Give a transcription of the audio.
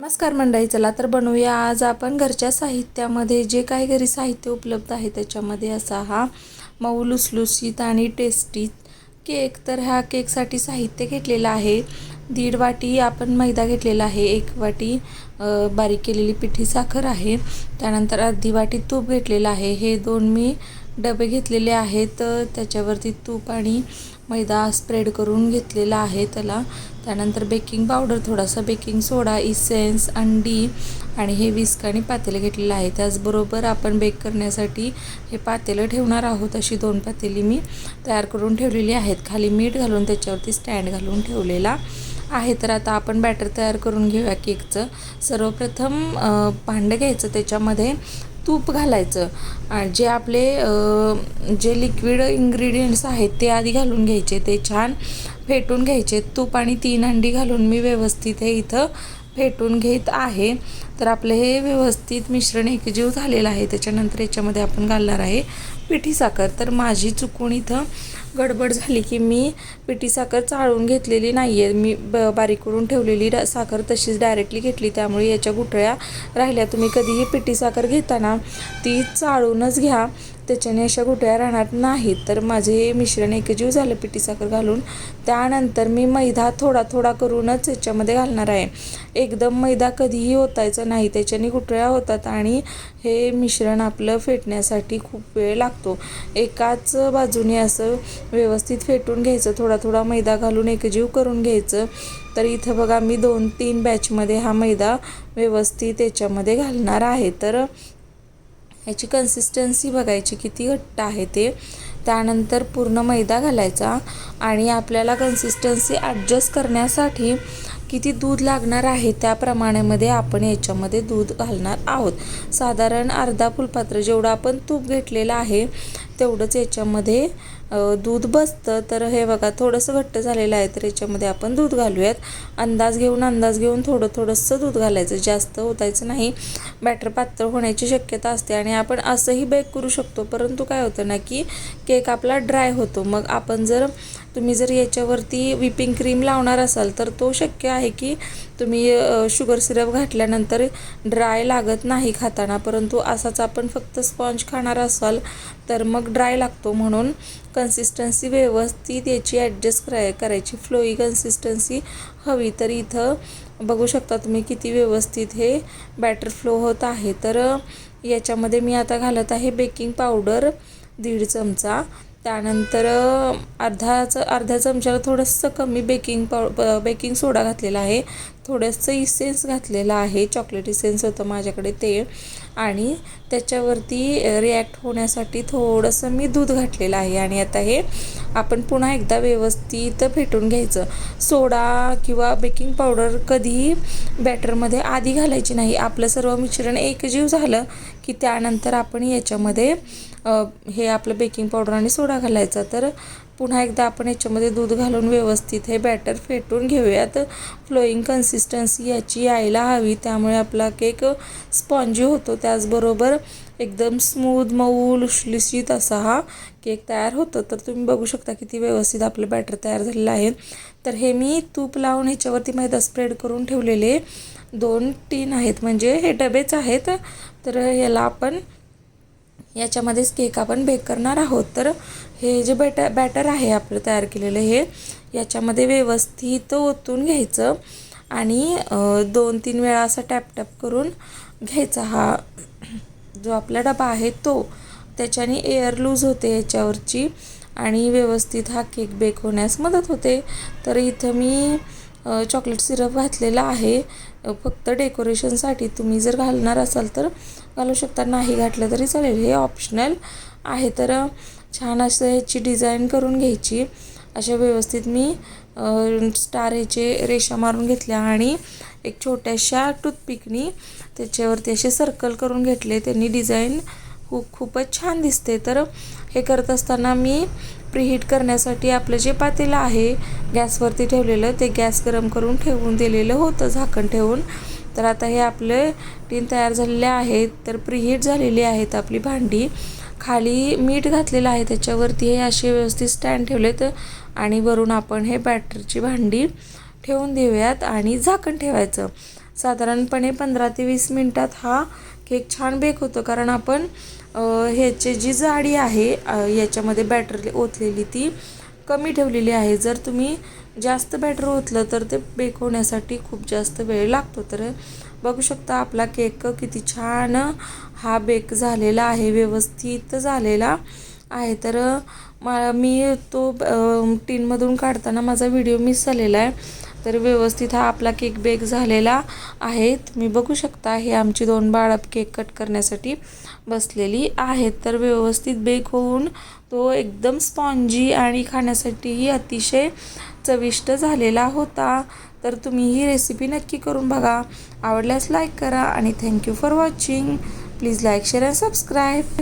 नमस्कार मंडळी चला तर बनवूया. आज आपण घरच्या साहित्यामध्ये जे काही घरी साहित्य उपलब्ध आहे त्याच्यामध्ये असा हा मऊ लुसलुसीत आणि टेस्टी केक तर ह्या केकसाठी साहित्य घेतलेलं आहे. दीड वाटी आपण मैदा घेतलेला आहे. एक वाटी बारीक केलेली पिठी साखर आहे. त्यानंतर अर्धी वाटी तूप घेतलेलं आहे. हे दोन मी डबे घेतलेले आहेत. त्याच्यावरती तूप आणि मैदा स्प्रेड करून घेतलेला आहे त्याला. त्यानंतर बेकिंग पावडर थोडासा बेकिंग सोडा इसेन्स अंडी आणि हे विस्क आणि पातेलं घेतलेलं आहे. त्याचबरोबर आपण बेक करण्यासाठी हे पातेलं ठेवणार आहोत अशी दोन पातेली मी तयार करून ठेवलेली आहेत. खाली मीठ घालून त्याच्यावरती स्टँड घालून ठेवलेला आहे. तर आता आपण बॅटर तयार करून घेऊया केकचं सर्वप्रथम भांडं घ्यायचं त्याच्यामध्ये. तूप घालायचं. आणि जे आपले जे लिक्विड इंग्रेडियंट्स आहेत ते आधी घालून घ्यायचे ते छान फेटून घ्यायचे. तूप आणि तीन अंडी घालून मी व्यवस्थित हे इथं फेटून घेत आहे. तर आपलं हे व्यवस्थित मिश्रण एकजीव झालेलं आहे त्याच्यानंतर याच्यामध्ये आपण घालणार आहे पिठी साखर. तर माझी चुकून इथं गडबड झाली की मी पिठी साखर चाळून घेतलेली नाही आहे मी ब बारीक करून ठेवलेली साखर तशीच डायरेक्टली घेतली. त्यामुळे याच्या गुठळ्या राहिल्या. तुम्ही कधीही पिठी साखर घेताना ती चाळूनच घ्या. त्याच्याने अशा गुठळ्या राहणार नाहीत. तर माझे हे मिश्रण एकजीव झालं पिठी साखर घालून. त्यानंतर मी मैदा थोडा थोडा करूनच याच्यामध्ये घालणार आहे. एकदम मैदा कधीही ओतायचा नाही त्याच्याने गुठळ्या होतात आणि हे मिश्रण आपलं फेटण्यासाठी खूप वेळ लागतो. एकाच बाजूने असं व्यवस्थित फेटून घ्यायचं थोडा थोडा मैदा घालून एकजीव करून घ्यायचं. तर इथं बघा मी दोन तीन बॅचमध्ये हा मैदा व्यवस्थित याच्यामध्ये घालणार आहे. तर याची कन्सिस्टन्सी बघायची किती घट्ट आहे ते. त्यानंतर पूर्ण मैदा घालायचा आणि आपल्याला कन्सिस्टन्सी ॲडजस्ट करण्यासाठी किती दूध लागणार आहे त्या प्रमाणामध्ये आपण याच्यामध्ये दूध घालणार आहोत. साधारण अर्धा फुलपात्र जेवढं आपण तूप घेतलेलं आहे तेवढंच याच्यामध्ये दूध बसतं. तर हे बघा थोडंसं घट्ट झालेलं आहे तर याच्यामध्ये आपण दूध घालूयात. अंदाज घेऊन अंदाज घेऊन थोडं थोडंसं दूध घालायचं. जास्त होतायचं नाही. बॅटर पातळ होण्याची शक्यता असते आणि आपण असंही बेक करू शकतो. परंतु काय होतं ना की केक आपला ड्राय होतो. मग आपण जर तुम्ही जर याच्यावरती विपिंग क्रीम लावणार असाल तर तो शक्य आहे की तुम्ही शुगर सिरप घातल्यानंतर ड्राय लागत नाही खाताना परंतु असाच आपण फक्त स्पॉन्ज खाणार असाल तर मग ड्राय लागतो म्हणून कन्सिस्टन्सी व्यवस्थित याची ॲडजस्ट कराय करायची. फ्लोई कन्सिस्टन्सी हवी. तर इथं बघू शकता तुम्ही किती व्यवस्थित हे बॅटर फ्लो होत आहे. तर याच्यामध्ये मी आता घालत आहे बेकिंग पावडर दीड चमचा. त्यानंतर अर्धा अर्ध्या चमच्याला थोडंसं कमी बेकिंग पाव बेकिंग सोडा घातलेला आहे. थोडंसं इसेन्स घातलेला आहे. चॉकलेट इसेन्स होतं माझ्याकडे ते. आणि त्याच्यावरती रिॲक्ट होण्यासाठी थोडंसं मी दूध घातलेलं आहे. आणि आता हे आपण पुन्हा एकदा व्यवस्थित फेटून घ्यायचं. सोडा किंवा बेकिंग पावडर कधीही बॅटरमध्ये आधी घालायची नाही. आपलं सर्व मिश्रण एकजीव झालं की त्यानंतर आपण याच्यामध्ये हे आपलं बेकिंग पावडर आणि सोडा घालायचा. तर पुन्हा एकदा आपण याच्यामध्ये दूध घालून व्यवस्थित हे बॅटर फेटून घेऊयात. फ्लोईंग कन्सिस्टन्सी याची यायला हवी. त्यामुळे आपला केक स्पॉन्जी होतो. त्याचबरोबर एकदम स्मूद मऊ लुसलुशीत असा हा केक तयार होतो. तर तुम्ही बघू शकता किती व्यवस्थित आपलं बॅटर तयार झालेलं आहे. तर हे मी तूप लावून ह्याच्यावरती मैदा स्प्रेड करून ठेवलेले दोन टीन आहेत. म्हणजे हे डबेच आहेत. तर याला आपण याच्यामध्येच केक आपण बेक करणार आहोत. तर हे जे बॅटर बॅटर आहे आपलं तयार केलेलं हे याच्यामध्ये व्यवस्थित ओतून घ्यायचं आणि दोन तीन वेळा असा टॅप टॅप करून घ्यायचा हा जो आपला डबा आहे तो. त्याच्याने एअर लूज होते याच्यावरची आणि व्यवस्थित हा केक बेक होण्यास मदत होते. तर इथं मी चॉकलेट सिरप घातलेला आहे. फक्त डेकोरेशनसाठी तुम्ही जर घालणार असाल तर घालू शकता. नाही घातलं तरी चालेल. हे ऑप्शनल आहे. तर छान असं ह्याची डिझाईन करून घ्यायची. अशा व्यवस्थित मी स्टार ह्याचे रेषा मारून घेतल्या आणि एक छोट्याशा टूथपिकनी त्याच्यावरती असे सर्कल करून घेतले. त्यांनी डिझाईन खूप खूपच छान दिसते. तर हे करत असताना मी प्रिहीट करण्यासाठी आपलं जे पातेलं आहे गॅसवरती ठेवलेलं ते गॅस गरम करून ठेवून दिलेलं होतं. झाकण ठेवून. तर आता हे आपले टीन तयार झालेले आहेत. तर प्रिहीट झालेली आहेत आपली भांडी. खाली मीठ घातलेलं आहे त्याच्यावरती हे असे व्यवस्थित स्टँड ठेवलेत आणि वरून आपण हे बॅटरची भांडी ठेवून देऊयात आणि झाकण ठेवायचं. साधारणपणे पंधरा ते वीस मिनटात हा केक छान बेक होतो कारण आपण ह्याची जी जाडी आहे याच्यामध्ये बॅटर ओतलेली ती कमी ठेवलेली आहे. जर तुम्ही जास्त बॅटर ओतलं तर ते बेक होण्यासाठी खूप जास्त वेळ लागतो. तर बघू शकता आपला केक किती छान हा बेक झालेला आहे. व्यवस्थित झालेला आहे. तर मा मी तो टीनमधून काढताना माझा व्हिडिओ मिस झालेला आहे. तर व्यवस्थित हा आपला केक बेक झालेला आहे तुम्ही बघू शकता हे आमची दोन बाळ केक कट करण्यासाठी बसलेली आहेत. तर व्यवस्थित बेक होऊन तो एकदम स्पॉन्जी आणि खाण्यासाठीही अतिशय चविष्ट झालेला होता. तर तुम्ही ही रेसिपी नक्की करून बघा. आवडल्यास लाईक करा आणि thank you for watching please like share and subscribe